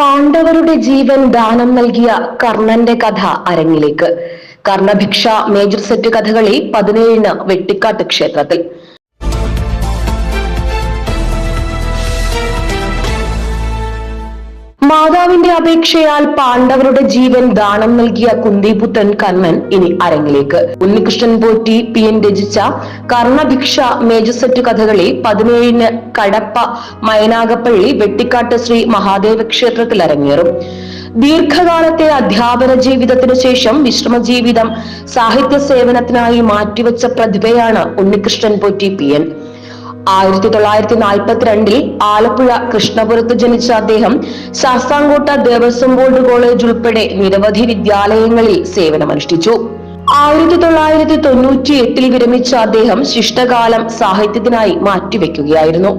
പാണ്ഡവരുടെ ജീവൻ ദാനം നൽകിയ കർണന്റെ കഥ അരങ്ങിലേക്ക്. കർണഭിക്ഷ മേജർ സെറ്റ് കഥകളി പതിനേഴിന് വെട്ടിക്കാട്ട് ക്ഷേത്രത്തിൽ. മാതാവിന്റെ അപേക്ഷയാൽ പാണ്ഡവരുടെ ജീവൻ ദാനം നൽകിയ കുന്തിപുത്രൻ കർണൻ ഇനി അരങ്ങിലേക്ക്. ഉണ്ണികൃഷ്ണൻ പോറ്റി പി എൻ രചിച്ച കർണഭിക്ഷ മേജസെറ്റ് കഥകളി പതിനേഴിന് കടപ്പ മയനാഗപ്പള്ളി വെട്ടിക്കാട്ട് ശ്രീ മഹാദേവ ക്ഷേത്രത്തിൽ അരങ്ങേറും. ദീർഘകാലത്തെ അധ്യാപന ജീവിതത്തിനു ശേഷം വിശ്രമ ജീവിതം സാഹിത്യ സേവനത്തിനായി മാറ്റിവെച്ച പ്രതിഭയാണ് ഉണ്ണികൃഷ്ണൻ പോറ്റി പി എൻ. ആയിരത്തി തൊള്ളായിരത്തി നാൽപ്പത്തിരണ്ടിൽ ആലപ്പുഴ കൃഷ്ണപുരത്ത് ജനിച്ച അദ്ദേഹം ശാസ്താംകോട്ട ദേവസ്വം ബോർഡ് കോളേജ് ഉൾപ്പെടെ നിരവധി വിദ്യാലയങ്ങളിൽ സേവനമനുഷ്ഠിച്ചു. ആയിരത്തി തൊള്ളായിരത്തി തൊണ്ണൂറ്റി എട്ടിൽ വിരമിച്ച അദ്ദേഹം ശിഷ്ടകാലം സാഹിത്യത്തിനായി മാറ്റിവെക്കുകയായിരുന്നു.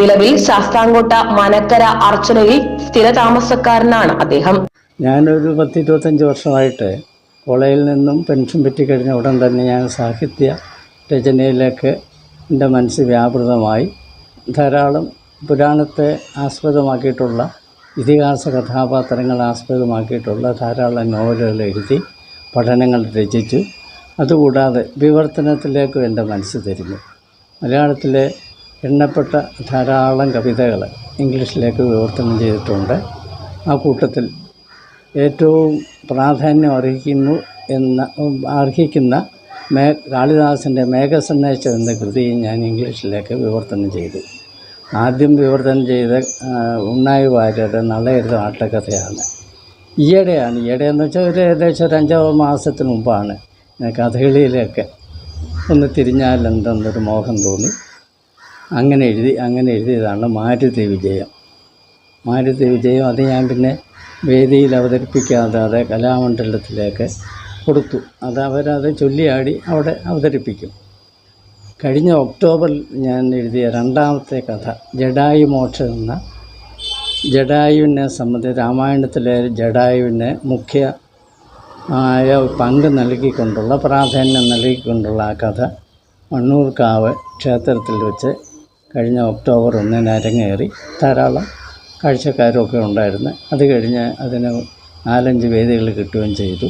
നിലവിൽ ശാസ്താംകോട്ട മനക്കര അർച്ചനയിൽ സ്ഥിരതാമസക്കാരനാണ് അദ്ദേഹം. ഞാനൊരു പത്ത് ഇരുപത്തഞ്ച് വർഷമായിട്ട് കോളേജിൽ നിന്നും പെൻഷൻ പറ്റിക്കഴിഞ്ഞ ഉടൻ തന്നെ ഞാൻ സാഹിത്യ രചനയിലേക്ക് എന്റെ മനസ്സ് വ്യാപൃതമായി ധാരാളം പുരാണത്തെ ആസ്പദമാക്കിയിട്ടുള്ള ഇതിഹാസ കഥാപാത്രങ്ങൾ ആസ്പദമാക്കിയിട്ടുള്ള ധാരാളം നോവലുകൾ എഴുതി പഠനങ്ങൾ രചിച്ചു. അതുകൂടാതെ വിവർത്തനത്തിലേക്കും എന്റെ മനസ്സ് തിരിഞ്ഞു. മലയാളത്തിലെ എണ്ണപ്പെട്ട ധാരാളം കവിതകൾ ഇംഗ്ലീഷിലേക്ക് വിവർത്തനം ചെയ്തിട്ടുണ്ട്. ആ കൂട്ടത്തിൽ ഏറ്റവും പ്രാധാന്യം അർഹിക്കുന്നു എന്ന അർഹിക്കുന്ന മേ കാളിദാസന്റെ മേഘസന്ദേശം എന്ന കൃതി ഞാൻ ഇംഗ്ലീഷിലേക്ക് വിവർത്തനം ചെയ്തു. ആദ്യം വിവർത്തനം ചെയ്ത ഉണ്ണായി വാര്യരുടെ നളയരുത് ആട്ടക്കഥയാണ്. ഈയിടെയാണ് ഈയിടെ എന്ന് വെച്ചാൽ ഒരു ഏകദേശം ഒരു അഞ്ചോ മാസത്തിന് മുമ്പാണ് കഥകളിയിലേക്ക് ഒന്ന് തിരിഞ്ഞാൽ എന്തെന്നൊരു മോഹം തോന്നി. അങ്ങനെ എഴുതി അങ്ങനെ എഴുതിയതാണ് മാരുതി വിജയം. മാരുതി വിജയം അത് ഞാൻ പിന്നെ വേദിയിൽ അവതരിപ്പിക്കാതെ അതെ കലാമണ്ഡലത്തിലേക്ക് കൊടുത്തു. അത് അവരത് ചൊല്ലിയാടി അവിടെ അവതരിപ്പിക്കും. കഴിഞ്ഞ ഒക്ടോബറിൽ ഞാൻ എഴുതിയ രണ്ടാമത്തെ കഥ ജഡായു മോക്ഷം എന്ന ജഡായുവിനെ സംബന്ധിച്ച് രാമായണത്തിലെ ജഡായുവിനെ മുഖ്യ ആയ പങ്ക് നൽകിക്കൊണ്ടുള്ള പ്രാധാന്യം നൽകിക്കൊണ്ടുള്ള ആ കഥ മണ്ണൂർക്കാവ് ക്ഷേത്രത്തിൽ വെച്ച് കഴിഞ്ഞ ഒക്ടോബർ ഒന്നിന് അരങ്ങേറി. ധാരാളം കാഴ്ചക്കാരൊക്കെ ഉണ്ടായിരുന്നു. അത് കഴിഞ്ഞ് അതിന് നാലഞ്ച് വേദികൾ കിട്ടുകയും ചെയ്തു.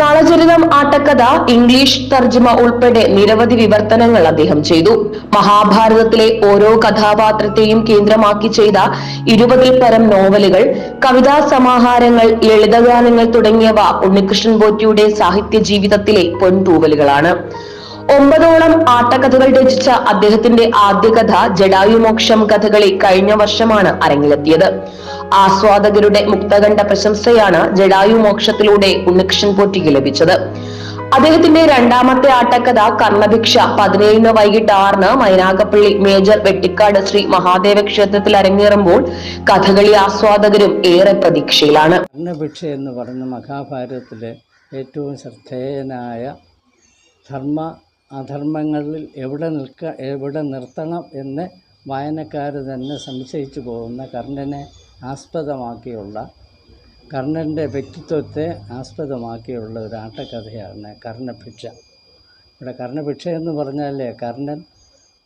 നളചരിതം ആട്ടക്കഥ ഇംഗ്ലീഷ് തർജമ ഉൾപ്പെടെ നിരവധി വിവർത്തനങ്ങൾ അദ്ദേഹം ചെയ്തു. മഹാഭാരതത്തിലെ ഓരോ കഥാപാത്രത്തെയും കേന്ദ്രമാക്കി ചെയ്ത ഇരുപതിൽ പരം നോവലുകൾ കവിതാ സമാഹാരങ്ങൾ ലളിതഗാനങ്ങൾ തുടങ്ങിയവ ഉണ്ണികൃഷ്ണൻ പോറ്റിയുടെ സാഹിത്യ ജീവിതത്തിലെ പൊൻതൂവലുകളാണ്. ഒമ്പതോളം ആട്ടക്കഥകൾ രചിച്ച അദ്ദേഹത്തിന്റെ ആദ്യ കഥ ജഡായുമോക്ഷം കഥകളി കഴിഞ്ഞ വർഷമാണ് അരങ്ങിലെത്തിയത്. ആസ്വാദകരുടെ മുക്തകണ്ഠ പ്രശംസയാണ് ജഡായു മോക്ഷത്തിലൂടെ ഉണ്ണികൃഷ്ണൻ പോറ്റിക്ക് ലഭിച്ചത്. അദ്ദേഹത്തിന്റെ രണ്ടാമത്തെ ആട്ടക്കഥ കർണഭിക്ഷ പതിനേഴിന് വൈകിട്ട് ആറിന് മൈനാഗപ്പള്ളി മേജർ വെട്ടിക്കാട് ശ്രീ മഹാദേവ ക്ഷേത്രത്തിൽ അരങ്ങേറുമ്പോൾ കഥകളി ആസ്വാദകരും ഏറെ പ്രതീക്ഷയിലാണ്. കർണഭിക്ഷ എന്ന് പറയുന്ന മഹാഭാരതത്തിലെ ഏറ്റവും ശ്രദ്ധേയനായ ധർമ്മ അധർമ്മങ്ങളിൽ എവിടെ നിൽക്ക എവിടെ നിർത്തണം എന്ന് വായനക്കാർ തന്നെ സംശയിച്ചു പോകുന്ന കർണനെ ആസ്പദമാക്കിയുള്ള കർണന്റെ വ്യക്തിത്വത്തെ ആസ്പദമാക്കിയുള്ള ഒരു ആട്ടക്കഥയാണ് കർണഭിക്ഷ. ഇവിടെ കർണഭിക്ഷ എന്ന് പറഞ്ഞാൽ കർണൻ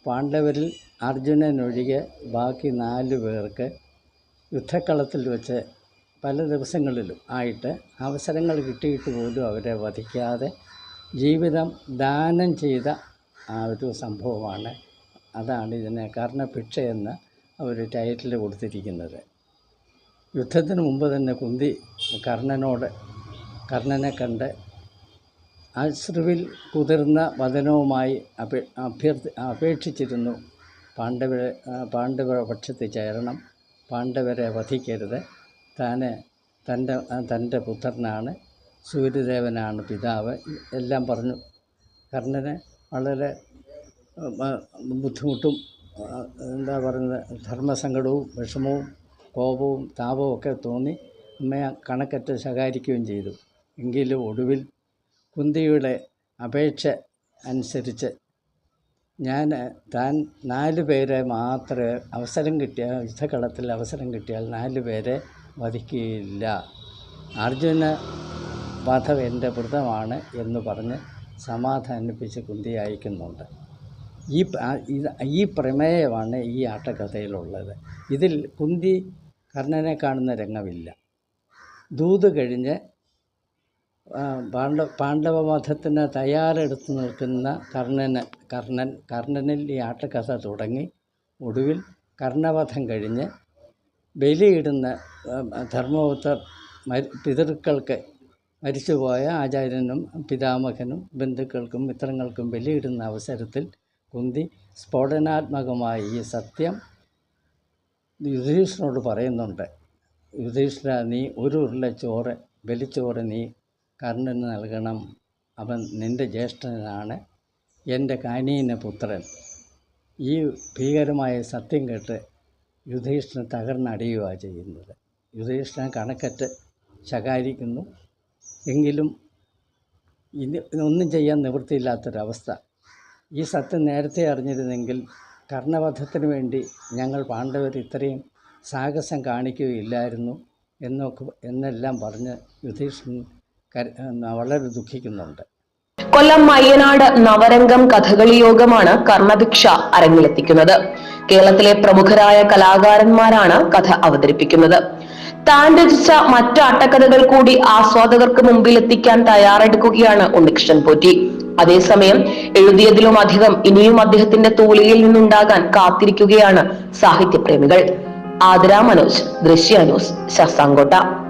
പാണ്ഡവരിൽ അർജുനനൊഴികെ ബാക്കി നാല് പേർക്ക് യുദ്ധക്കളത്തിൽ വെച്ച് പല ദിവസങ്ങളിലും ആയിട്ട് അവസരങ്ങൾ കിട്ടിയിട്ട് പോലും അവരെ വധിക്കാതെ ജീവിതം ദാനം ചെയ്ത ആ ഒരു സംഭവമാണ്. അതാണ് ഇതിനെ കർണഭിക്ഷ എന്ന് അവർ ടൈറ്റിൽ കൊടുത്തിരിക്കുന്നത്. യുദ്ധത്തിന് മുമ്പ് തന്നെ കുന്തി കർണനോട് കർണനെ കണ്ട് അശ്രുവിൽ കുതിർന്ന വചനവുമായി അപേ അഭ്യർത്ഥി അപേക്ഷിച്ചിരുന്നു. പാണ്ഡവരെ പാണ്ഡവ പക്ഷത്തിൽ ചേരണം പാണ്ഡവരെ വധിക്കരുത്. താന് തന്റെ തന്റെ പുത്രനാണ് സൂര്യദേവനാണ് പിതാവ്. എല്ലാം പറഞ്ഞു. കർണന് വളരെ ബുദ്ധിമുട്ടും എന്താ പറയുന്നത് ധർമ്മസങ്കടവും വിഷമവും കോപവും താപവും ഒക്കെ തോന്നി അമ്മയെ കണക്കറ്റ് ശകാരിക്കുകയും ചെയ്തു. എങ്കിലും ഒടുവിൽ കുന്തിയുടെ അപേക്ഷ അനുസരിച്ച് ഞാൻ താൻ നാല് പേരെ മാത്രമേ അവസരം കിട്ടിയ യുദ്ധകളത്തിൽ അവസരം കിട്ടിയാൽ നാല് പേരെ വധിക്കുകയില്ല അർജുന വധം എന്റെ വ്രതമാണ് എന്ന് പറഞ്ഞ് സമാധാനിപ്പിച്ച് കുന്തി അയക്കുന്നുണ്ട്. ഈ ഈ പ്രമേയമാണ് ഈ ആട്ടകഥയിലുള്ളത് ഇതിൽ കുന്തി കർണനെ കാണുന്ന രംഗമില്ല. ദൂത് കഴിഞ്ഞ് ആ, പാണ്ഡ പാണ്ഡവവധത്തിന് തയ്യാറെടുത്ത് നിൽക്കുന്ന കർണന് കർണൻ കർണനിൽ ഈ ആട്ടക്കഥ തുടങ്ങി. ഒടുവിൽ കർണവധം കഴിഞ്ഞ് ബലിയിടുന്ന ധർമ്മപുത്ര പിതൃക്കൾക്ക് മരിച്ചുപോയ ആചാര്യനും പിതാമഹനും ബന്ധുക്കൾക്കും മിത്രങ്ങൾക്കും ബലിയിടുന്ന അവസരത്തിൽ കുന്തി സ്ഫോടനാത്മകമായി ഈ സത്യം യുധിഷ്ഠിരനോട് പറയുന്നുണ്ട്. യുധിഷ്ഠിര നീ ഒരു ഉരുള ചോറ് ബലിച്ചോറ് നീ കർണന് നൽകണം. അവൻ നിന്റെ ജ്യേഷ്ഠനാണ്. എന്റെ കാനീന പുത്രൻ. ഈ ഭീകരമായ സത്യം കേട്ട് യുധിഷ്ഠിരൻ തകർന്നടിയുകയാണ് ചെയ്യുന്നത്. യുധിഷ്ഠിരൻ കണക്കറ്റ് ശകാരിക്കുന്നു. എങ്കിലും ഇനി ഒന്നും ചെയ്യാൻ നിവൃത്തിയില്ലാത്തൊരവസ്ഥ. ഈ സത്യം നേരത്തെ അറിഞ്ഞിരുന്നെങ്കിൽ കർണവധത്തിന് വേണ്ടി ഞങ്ങൾ പാണ്ഡവർ ഇത്രയും സാഹസം കാണിക്കുകയില്ലായിരുന്നു എന്നൊക്കെ എന്നെല്ലാം പറഞ്ഞ് യുധിഷ്ഠിരൻ വളരെ ദുഃഖിക്കുന്നുണ്ട്. കൊല്ലം മയ്യനാട് നവരംഗം കഥകളി യോഗമാണ് കർണഭിക്ഷ അരങ്ങിലെത്തിക്കുന്നത്. കേരളത്തിലെ പ്രമുഖരായ കലാകാരന്മാരാണ് കഥ അവതരിപ്പിക്കുന്നത്. താൻ രചിച്ച മറ്റു ആട്ടക്കഥകൾ കൂടി ആസ്വാദകർക്ക് മുമ്പിൽ എത്തിക്കാൻ തയ്യാറെടുക്കുകയാണ് ഉണ്ണികൃഷ്ണൻ പോറ്റി. അതേസമയം എഴുതിയതിലും അധികം ഇനിയും അദ്ദേഹത്തിന്റെ തൂലികയിൽ നിന്നുണ്ടാകാൻ കാത്തിരിക്കുകയാണ് സാഹിത്യപ്രേമികൾ. ആദരാ മനോജ് ദൃശ്യ ന്യൂസ് ശാസ്താംകോട്ട.